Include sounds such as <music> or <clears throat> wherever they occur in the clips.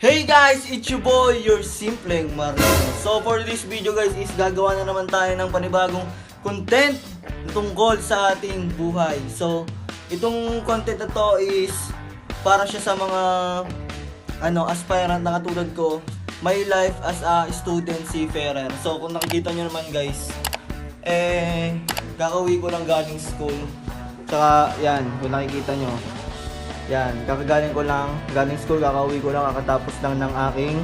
Hey guys, it's your boy, your simpleng Marino. So for this video guys is gagawa na naman tayo ng panibagong content tungkol sa ating buhay. So itong content na to is para siya sa mga ano aspirant na katulad ko, my life as a student seafarer. So kung nakikita nyo naman guys, eh kakauwi ko lang galing school. Tsaka yan, kung nakikita nyo, yan, kakagaling ko lang, galing school, kakauwi ko lang, kakatapos lang ng aking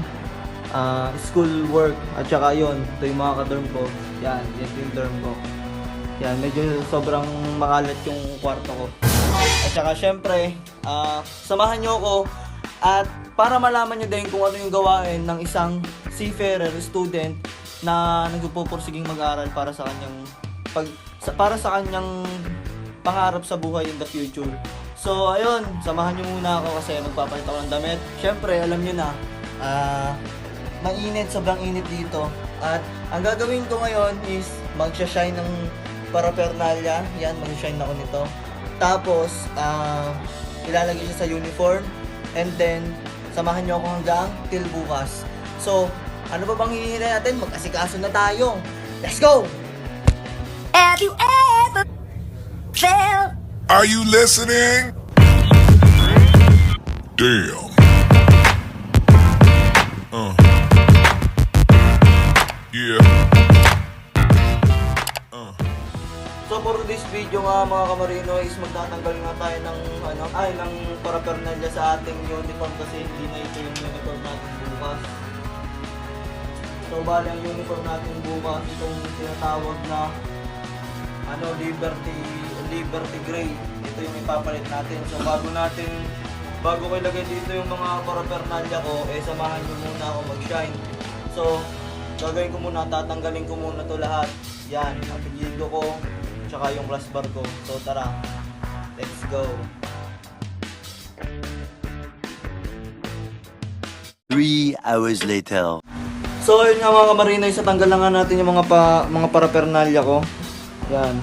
ah, school work. At saka yun, ito yung mga ka-dorm ko. Yan, yan yung dorm ko. Yan, medyo sobrang makalat yung kwarto ko. At saka syempre, ah, samahan nyo ako at para malaman nyo din kung ano yung gawain ng isang seafarer student na nagpupursiging mag-aaral para sa kanyang pag sa, para sa kanyang pangarap sa buhay in the future. So, ayun, samahan nyo muna ako kasi magpapalit ako ng damit. Siyempre, alam nyo na, ah, mainit, sobrang init dito. At ang gagawin ko ngayon is magsha-shine ng paraphernalia. Yan, mag-shine ako nito. Tapos, ah, ilalagay siya sa uniform. And then, samahan nyo ako hanggang till bukas. So, ano ba bang hihintay natin? Mag-asikaso na tayo. Let's go! Have you ever felt Are you listening? Damn. Uh. Yeah. Uh. So for this video nga mga kamarino is magtatanggal nga tayo ng ano ay ng paraphernalia sa ating uniform kasi hindi na ito yung uniform natin bukas. So bali ang uniform natin bukas itong tinatawag na ano Liberty Liberty Gray. Ito yung ipapalit natin. So bago natin bago ko ilagay dito yung mga paraphernalia ko eh samahan niyo muna ako mag-shine. So gagawin ko muna tatanggalin ko muna to lahat. Yan, apelyido ko tsaka yung class bar ko. So tara, let's go. Three hours later. So ayun nga mga kamarinoy, sa tanggal na nga natin yung mga pa, mga paraphernalia ko. Yan.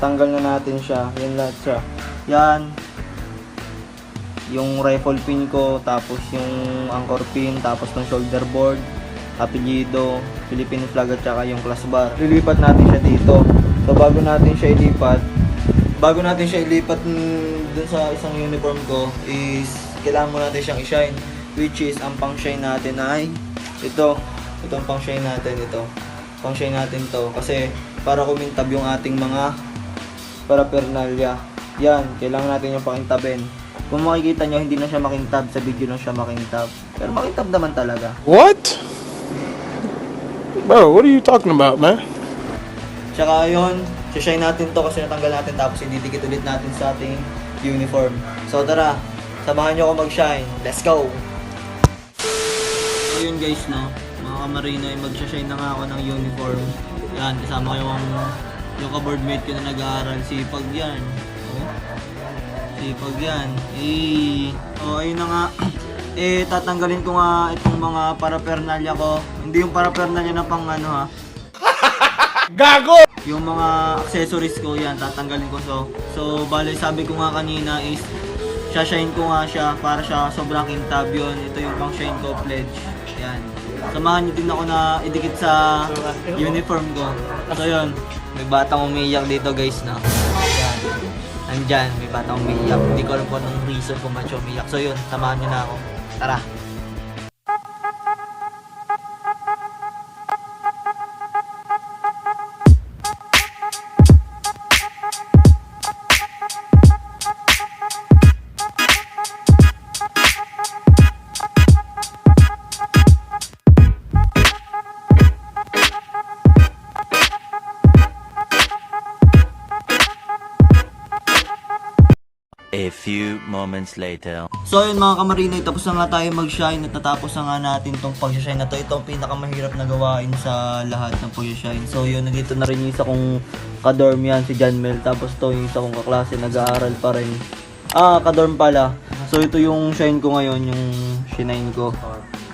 Tanggal na natin siya. Yan lahat siya. Yan. Yung rifle pin ko, tapos yung anchor pin, tapos ng shoulder board, apelyido, Philippine flag at saka yung class bar. Lilipat natin siya dito. So bago natin siya ilipat, bago natin siya ilipat dun sa isang uniform ko is kailangan mo natin siyang i-shine which is ang pang shine natin ay ito. Ito ang pang shine natin ito. Pang shine natin to. Kasi para kumintab yung ating mga paraphernalia. Yan kailangan natin yung pakintabin kung makikita nyo hindi na siya makintab sa video lang siya makintab pero makintab naman talaga What? Bro, what are you talking about, man? Tsaka yun, shine natin to kasi natanggal natin tapos ididikit ulit natin sa ating uniform. So tara, samahan nyo ako mag-shine. Let's go! So yun guys no, mga kamarino, mag-shine na nga ako ng uniform. Yan, kasama ko yung, yung ka-boardmate ko na nag-aaral. Sipag yan. Sipag yan. Eh, oh, ayun na nga. <clears throat> eh, tatanggalin ko nga itong mga paraphernalia ko. Hindi yung paraphernalia na pang ano ha. <laughs> Gago! Yung mga accessories ko yan, tatanggalin ko. So, so bale sabi ko nga kanina is, shine ko nga siya para siya sobrang kintab yun. Ito yung pang shine ko pledge. Yan. Samahan niyo din ako na idikit sa uniform ko. So yun, may batang umiiyak dito guys na. Yan. Andyan, may batang umiiyak. Hindi ko alam kung anong reason kung ba't siya umiiyak. So yun, samahan niyo na ako. Tara! Moments later. So yun mga kamarinoy, tapos na nga tayo mag-shine at natapos na nga natin tong pag-shine na to. Ito ang pinakamahirap na gawain sa lahat ng pag-shine. So yun, nandito na rin yung isa kong kadorm yan, si John Mel. Tapos to yung isa kong kaklase, nag-aaral pa rin. Ah, kadorm pala. So ito yung shine ko ngayon, yung shine ko.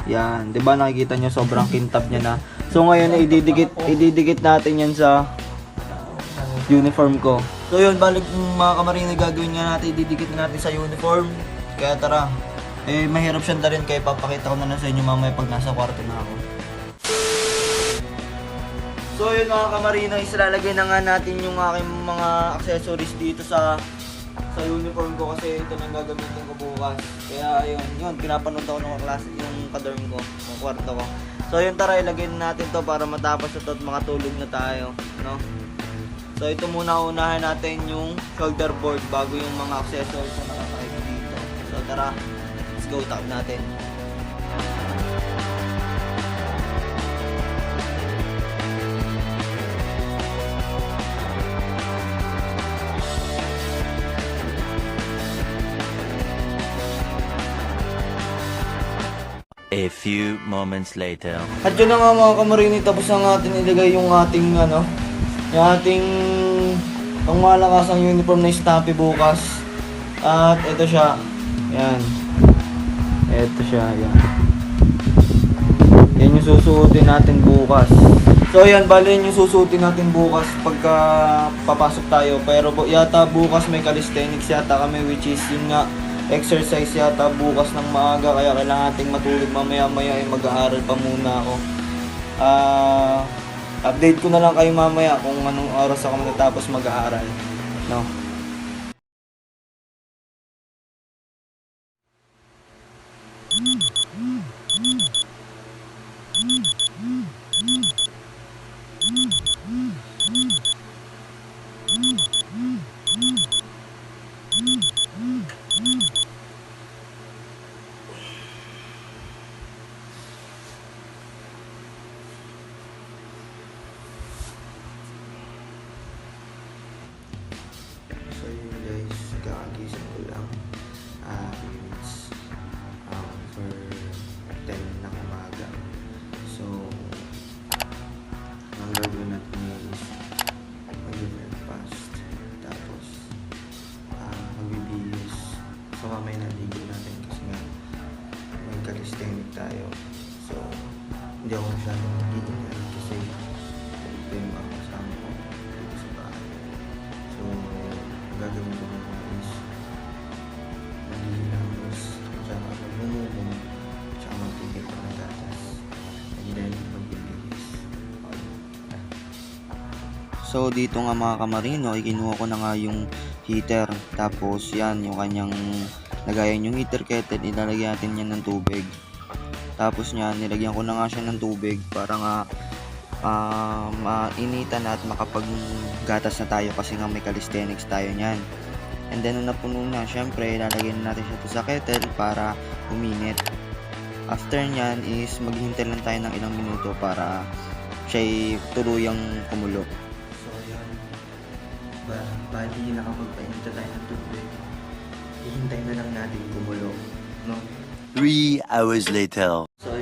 Yan, 'di ba nakikita niyo sobrang kintab niya na. So ngayon ididikit ididikit natin 'yan sa uniform ko. So yun, balik mga kamarino gagawin nga natin, ididikit natin sa uniform. Kaya tara, Eh, mahirap siyang dalhin kaya papakita ko na lang sa inyo mamaya pag nasa kwarto na ako. So yun mga kamarino, isilalagay na nga natin yung aking mga accessories dito sa sa uniform ko kasi ito na gagamitin ko bukas. Kaya yun, yun, pinapanood ako ng klase, yung kadorm ko, yung kwarto ko. So yun, tara, ilagay na natin to para matapos ito at makatulog na tayo, no? So ito muna unahin natin yung shoulder board bago yung mga accessories na nakasakay ko dito. So tara, let's go, tap natin. A few moments later. At yun na nga mga kamarini, tapos na natin ilagay yung ating ano, yung ating pang malakasang uniform na stampy bukas. At ito siya. Yan. Ito siya, yan. Yan yung susuotin natin bukas. So yan, bali yan yung susuotin natin bukas pagka papasok tayo. Pero yata bukas may calisthenics yata kami which is yun nga exercise yata bukas ng maaga kaya kailangan nating matulog mamaya maya ay mag-aaral pa muna ako. Ah, update ko na lang kayo mamaya kung anong oras ako matatapos mag-aaral. No. So, dito nga mga kamarino, ikinuha ko na nga yung heater. Tapos, yan, yung kanyang lagayan yung heater kettle, ilalagyan natin yan ng tubig. Tapos niyan, nilagyan ko na nga siya ng tubig para nga ah mainitan na at makapaggatas na tayo kasi nga may calisthenics tayo niyan. And then nung napuno na, syempre lalagyan na natin siya sa kettle para uminit. After niyan is maghihintay lang tayo ng ilang minuto para siya tuluyang kumulo. Bali nakapagpainit na tayo ng tubig. Ihintay na lang natin kumulo, no? Three hours later. So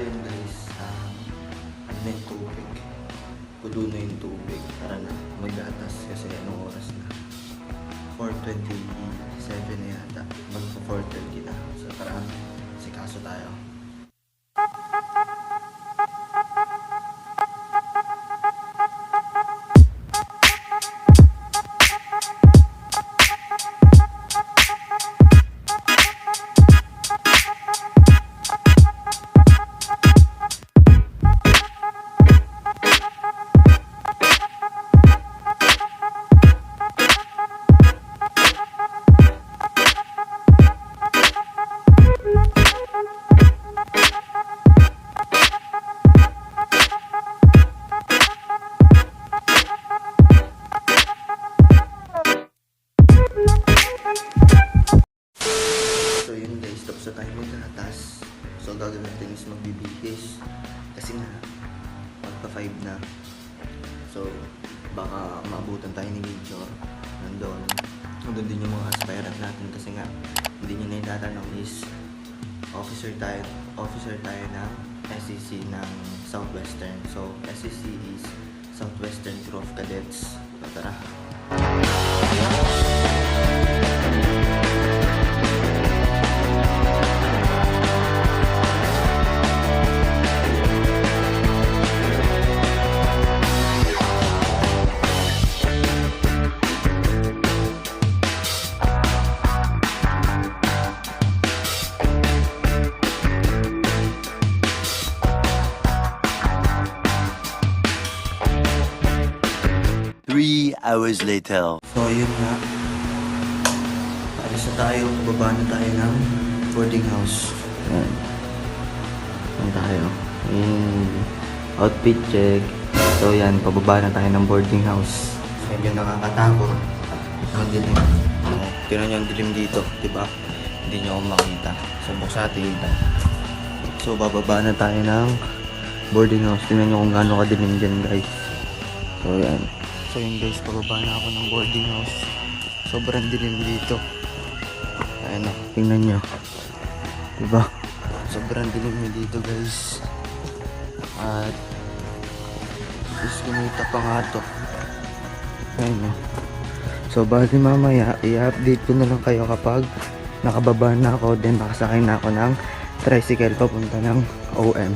hours later. So, ayun nga. Alis na tayo. Baba na tayo ng boarding house. Ayan. Ayan tayo. Ayan. Outfit check. So, yan. Pababa na tayo ng boarding house. Medyo nakakatakot. Madilim. Oh, Tinan nyo ang dilim dito. Diba? Hindi nyo ako makita. So, buksa natin ito. So, bababa na tayo ng boarding house. Tingnan nyo kung gaano kadilim dyan, guys. So, yan. So, yun guys, pababa na ako ng boarding house. Sobrang dilim dito. Ayan o, tingnan nyo. Diba? Sobrang dilim nyo dito, guys. At, is kumita pa nga to. Ayan o. So, bali mamaya, i-update ko na lang kayo kapag nakababa na ako, then nakasakay na ako ng tricycle papunta ng OM.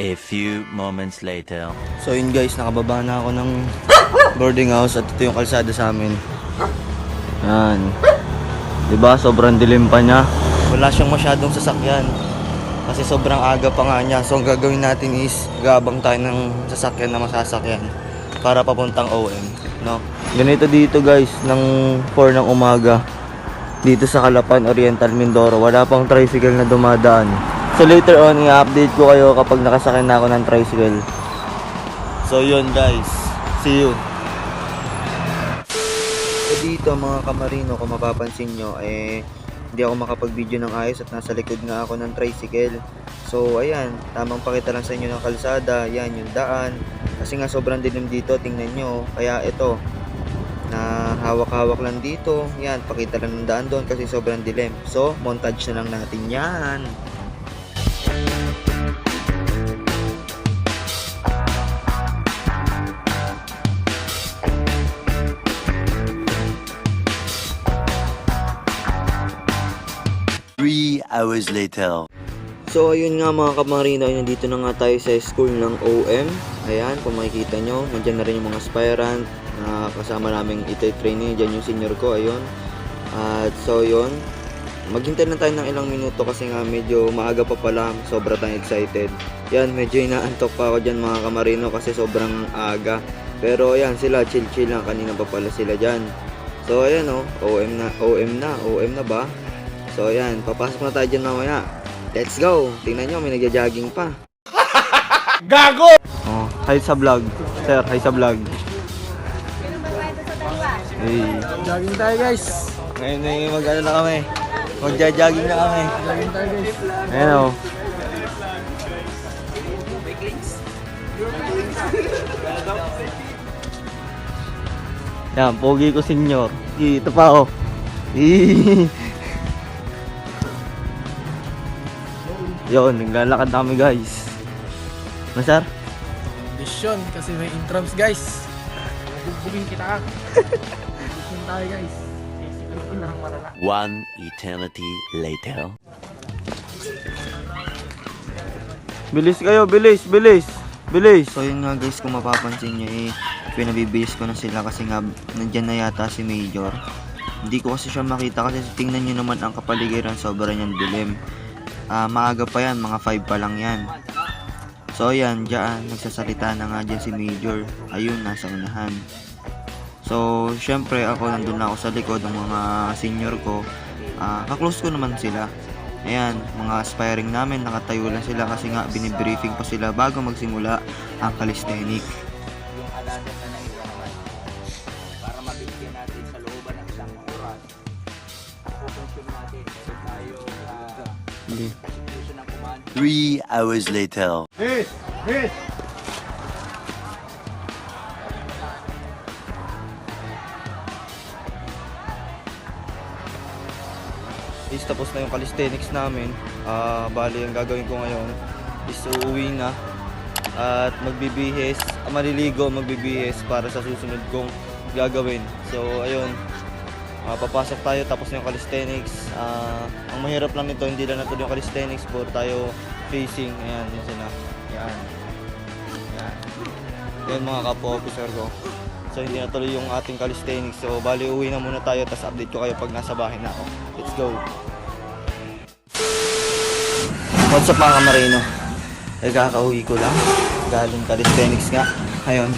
A few moments later. So yun guys, nakababa na ako ng <laughs> boarding house at ito yung kalsada sa amin. Yan. 'Di ba? Sobrang dilim pa niya. Wala siyang masyadong sasakyan. Kasi sobrang aga pa nga niya. So ang gagawin natin is gabang tayo ng sasakyan na masasakyan para papuntang OM, no? Ganito dito guys, ng 4 ng umaga. Dito sa Calapan Oriental Mindoro, wala pang tricycle na dumadaan. So later on, i-update ko kayo kapag nakasakay na ako ng tricycle. So yun guys, see you. So dito mga kamarino, kung mapapansin nyo, eh, hindi ako makapag-video ng ayos at nasa likod nga ako ng tricycle. So ayan, tamang pakita lang sa inyo ng kalsada, yan yung daan. Kasi nga sobrang dilim dito, tingnan nyo. Kaya ito, na hawak-hawak lang dito. Yan, pakita lang ng daan doon kasi sobrang dilim. So, montage na lang natin yan. Hours later. So ayun nga mga kamarino, nandito na nga tayo sa school ng OM. Ayan, kung makikita nyo, nandyan na rin yung mga aspirant na kasama naming ito training. Diyan yung senior ko, ayun. At so yun, maghintay na tayo ng ilang minuto kasi nga medyo maaga pa pala, sobra tayong excited. Yan, medyo inaantok pa ako dyan mga kamarino kasi sobrang aga. Pero ayan, sila chill-chill lang, kanina pa pala sila dyan. So ayan oh, OM na, OM na, OM na ba? So ayan, papasok na tayo dyan mamaya. Let's go! Tingnan nyo, may nagja-jogging pa. <laughs> Gago! Oh, hi sa vlog. Sir, hi sa vlog. Hey. Jogging tayo guys. Ngayon na yung mag-ano na kami. Magja-jogging na kami. Jogging tayo guys. Ayan oh. Yan, pogi ko senyor. Ito pa oh. Yun, naglalakad kami guys. Masar? Mission kasi may intrams guys. Bugbugin kita. Mission tayo guys. One eternity later. Bilis kayo, bilis, bilis. Bilis. So yun nga guys, kung mapapansin nyo eh, pinabibihis ko na sila kasi nga nandyan na yata si Major. Hindi ko kasi siya makita kasi tingnan nyo naman ang kapaligiran, sobrang niyang dilim. Ah, maaga pa yan, mga 5 pa lang yan. So ayan, dyan, nagsasalita na nga dyan si Major. Ayun, nasa unahan. So, syempre ako nandun na ako sa likod ng mga senior ko. Ah, kaklose ko naman sila. Ayan, mga aspiring namin, nakatayo lang sila kasi nga binibriefing pa sila bago magsimula ang calisthenic. Hindi. Three hours later. Hey! Hey! is tapos na yung calisthenics namin. Ah, bali ang gagawin ko ngayon is uuwi na at magbibihis, ah, maliligo, magbibihis para sa susunod kong gagawin. So ayun, ah, papasok tayo tapos na yung calisthenics. Ah, ang mahirap lang nito, hindi lang natuloy yung calisthenics, puro tayo facing. Ayan, yun sila. Yan. Yan. Yan mga kapo-officer ko. So hindi natuloy yung ating calisthenics. So bali uwi na muna tayo tapos update ko kayo pag nasa bahay na ako. Let's go. What's up mga kamarino? Ay kakauwi ko lang. Galing calisthenics nga. Ayun.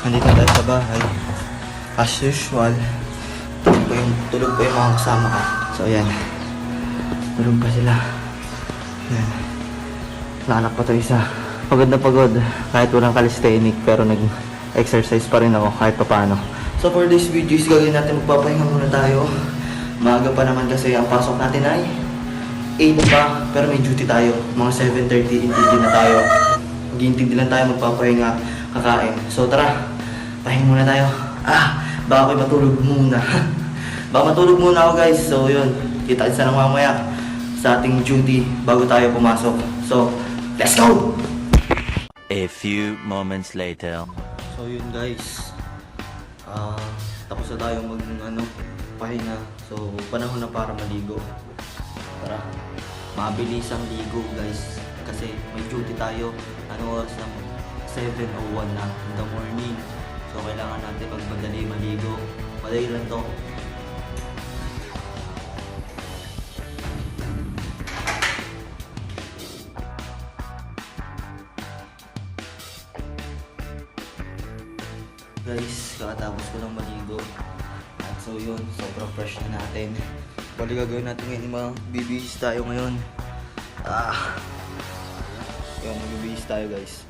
Nandito na tayo sa bahay. as usual, tulog pa yung, mga kasama ko. So, ayan. Tulog pa sila. Ayan. Nanak pa to isa. Pagod na pagod. Kahit walang calisthenic, pero nag-exercise pa rin ako kahit paano. So, for this video, is gagawin natin magpapahinga muna tayo. Maaga pa naman kasi ang pasok natin ay 8 pa, pero may duty tayo. Mga 7.30, intindi na tayo. Mag-intindi lang tayo, magpapahinga, kakain. So tara, pahinga muna tayo. Ah, baka ako'y matulog muna. <laughs> baka matulog muna ako guys. So yun, kita kita na mamaya sa ating duty bago tayo pumasok. So, let's go! A few moments later. So yun guys, ah tapos na tayo mag ano, pahinga. So panahon na para maligo. Tara, mabilis ang ligo guys. Kasi may duty tayo. Ano oras na? 7.01 na in the morning. So kailangan natin pagmadali maligo. Madali lang to. Guys, kakatapos ko lang maligo. At so yun, sobrang fresh na natin. Bali gagawin natin ngayon, mga bibihis tayo ngayon. Ah. Yun, magbibihis tayo guys.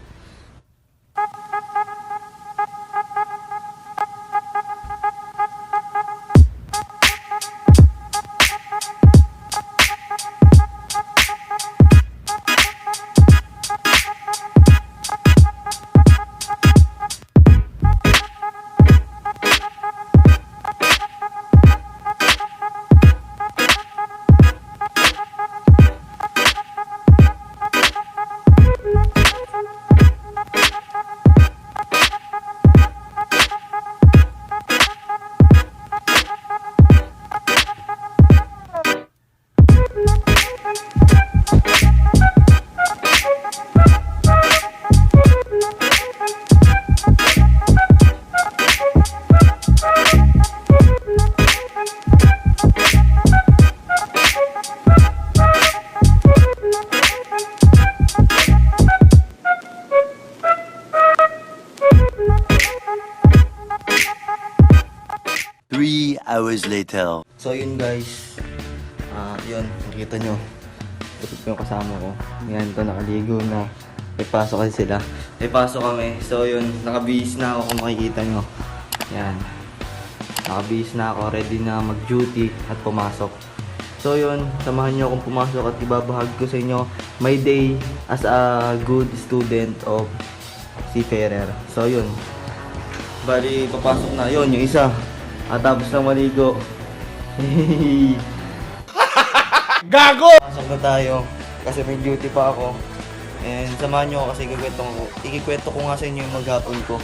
So yun guys. Ah, yun, nakita nyo. Ito yung kasama ko. Yan, ito nakaligo na. May pasok kasi sila. May pasok kami. So yun, nakabihis na ako kung makikita nyo. Yan. Nakabihis na ako, ready na mag-duty at pumasok. So yun, samahan nyo akong pumasok at ibabahag ko sa inyo my day as a good student of Seafarer. So yun, bali papasok na. Yun, yung isa. At tapos na maligo. <laughs> Gago! Pasok na tayo. Kasi may duty pa ako. And samahan nyo ako kasi ikikwento ko, ikikwento ko nga sa inyo yung maghapon ko.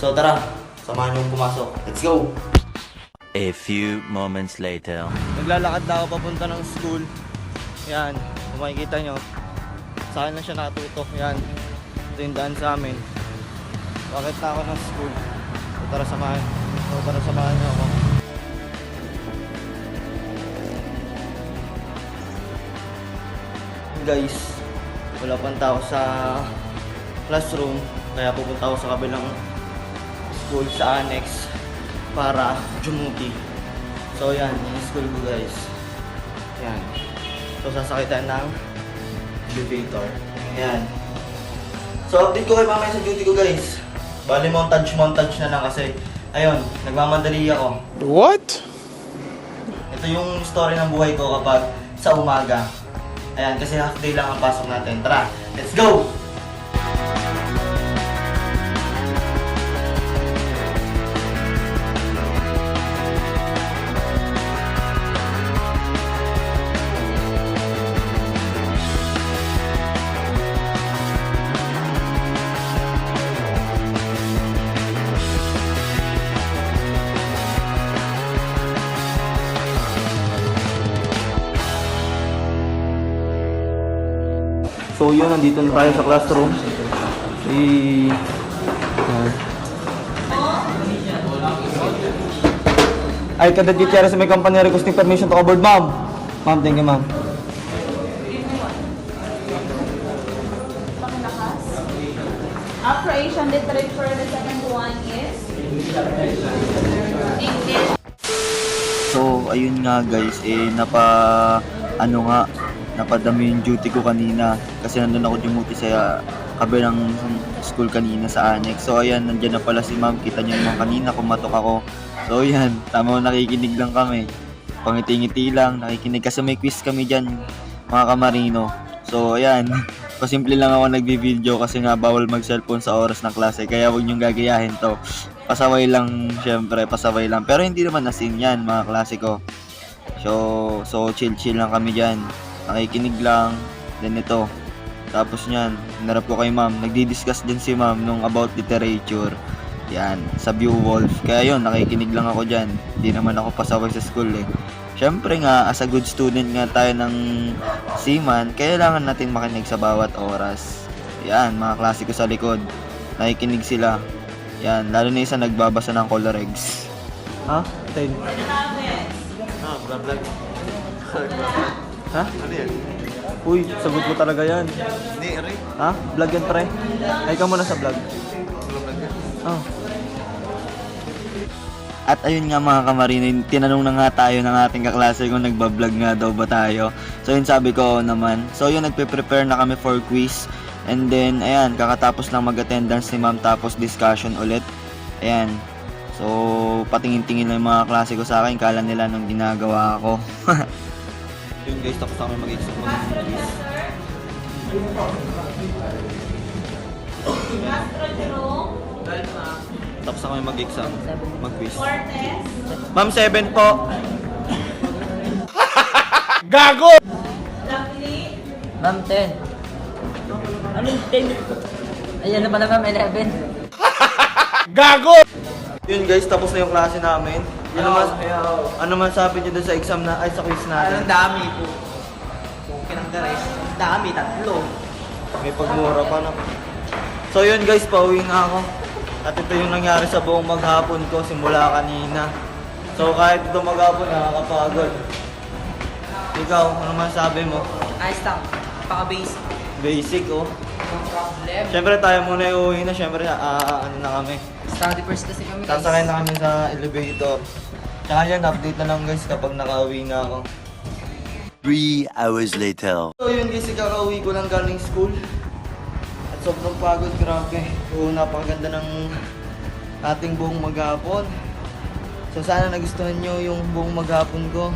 So tara, samahan nyo pumasok. Let's go! A few moments later. Naglalakad na ako papunta ng school. Yan, kung makikita nyo. Sa akin na siya nakatutok. Yan, ito yung daan sa amin. Bakit na ako ng school? So tara samahan. So tara samahan Guys, wala pang tao sa classroom. Kaya pupunta ako sa kabilang school sa annex para jumuti. So yan, yung school ko guys. Yan. So sasakitan ng elevator. Yan. So update ko kayo mamaya sa duty ko guys. Bali montage montage na lang kasi ayun, nagmamadali ako. What? Ito yung story ng buhay ko kapag sa umaga. Ayan, kasi half day lang ang pasok natin. Tara, let's go! So yun, nandito na tayo sa classroom. Si... Yan. Ay, kada Gutierrez may company requesting permission to aboard, ma'am. Ma'am, thank you, ma'am. After Asian literature, the second one is So, ayun nga guys, eh, napa, ano nga, napadami yung duty ko kanina. Kasi nandun ako dumuti sa kabilang school kanina sa annex. So, ayan, nandyan na pala si ma'am. Kita niyo naman kanina, kumatok ako. So, ayan, <laughs> tama nakikinig lang kami. Pangiti-ngiti lang, nakikinig. Kasi may quiz kami dyan, mga kamarino. So, ayan, <laughs> pasimple lang ako nagbi-video kasi nga bawal mag-cellphone sa oras ng klase. Kaya huwag niyong gagayahin to pasaway lang syempre pasaway lang pero hindi naman nasin yan mga klase ko so so chill chill lang kami dyan nakikinig lang. Then ito. Tapos nyan hinarap ko kay ma'am. Nagdi-discuss din si ma'am nung about literature. Yan sa View Wolf. Kaya yun nakikinig lang ako dyan. Hindi naman ako pasaway sa school eh. Syempre nga as a good student nga tayo ng seaman kailangan natin makinig sa bawat oras. Yan mga klase ko sa likod. Nakikinig sila. Yan, lalo na isa nagbabasa ng color eggs. Ha? 10. Ah, vlog vlog. Ha? Ano yan? Uy, sagot mo talaga yan. Hindi, Ari. Ha? Vlog yan, pre. Ay ka muna sa vlog. Oh. At ayun nga mga kamarino, tinanong na nga tayo ng ating kaklase kung nagbablog nga daw ba tayo. So yun sabi ko "Oo naman. So yun nagpe-prepare na kami for quiz. And then ayan, kakatapos lang mag-attendance ni ma'am tapos discussion ulit. Ayan. So patingin-tingin lang yung mga klase ko sa akin, kala nila nung ginagawa ko. <laughs> yun guys, tapos kami mag-exam mag-quiz. Tapos na kami mag-exam, mag-quiz. Ma'am, 7 po. <laughs> Ma'am, 10. Anong 10? Ayan na pala, ma'am, 11. <laughs> Yun guys, tapos na yung klase namin. Ano naman, ano man sabi niyo dun sa exam na, ay sa quiz natin? Ang dami po. Okay ng. Ang dami, tatlo. May pagmura pa na. So yun guys, pauwi na ako. At ito yung nangyari sa buong maghapon ko simula kanina. So kahit ito maghapon, nakakapagod. Ikaw, ano man sabi mo? Ayos lang. Paka-basic. Basic oh. No problem. Siyempre tayo muna uuwi na, siyempre ah, ano na kami. Study first kasi kami guys. Sasakay na kami sa elevator. Tsaka yan, update na lang guys kapag nakauwi na ako. Three hours later. So yun guys, kakauwi ko lang galing school. At sobrang pagod, grabe. Oo, napakaganda ng ating buong maghapon. So sana nagustuhan nyo yung buong maghapon ko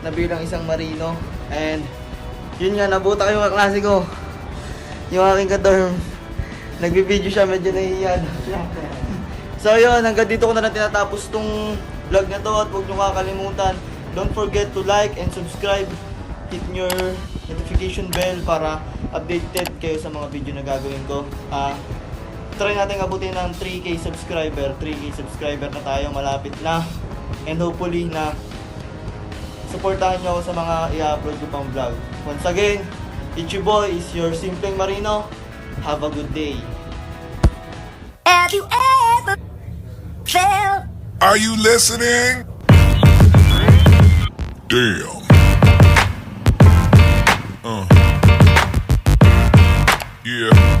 na bilang isang marino. And yun nga, nabuta kayo mga klase ko. Yung aking kadorm. Nagbibideo siya, medyo nahihiyan. so yun, hanggang dito ko na lang tinatapos tong vlog na to at huwag nyo kakalimutan. Don't forget to like and subscribe. Hit your notification bell para updated kayo sa mga video na gagawin ko. Ah, try natin abutin ng 3k subscriber. 3k subscriber na tayo, malapit na. And hopefully na supportahan nyo ako sa mga i-upload ko pang vlog. Once again, It's your boy, it's your Simpleng Marino. Have a good day. Have you ever felt? Are you listening? Damn. Uh. Yeah.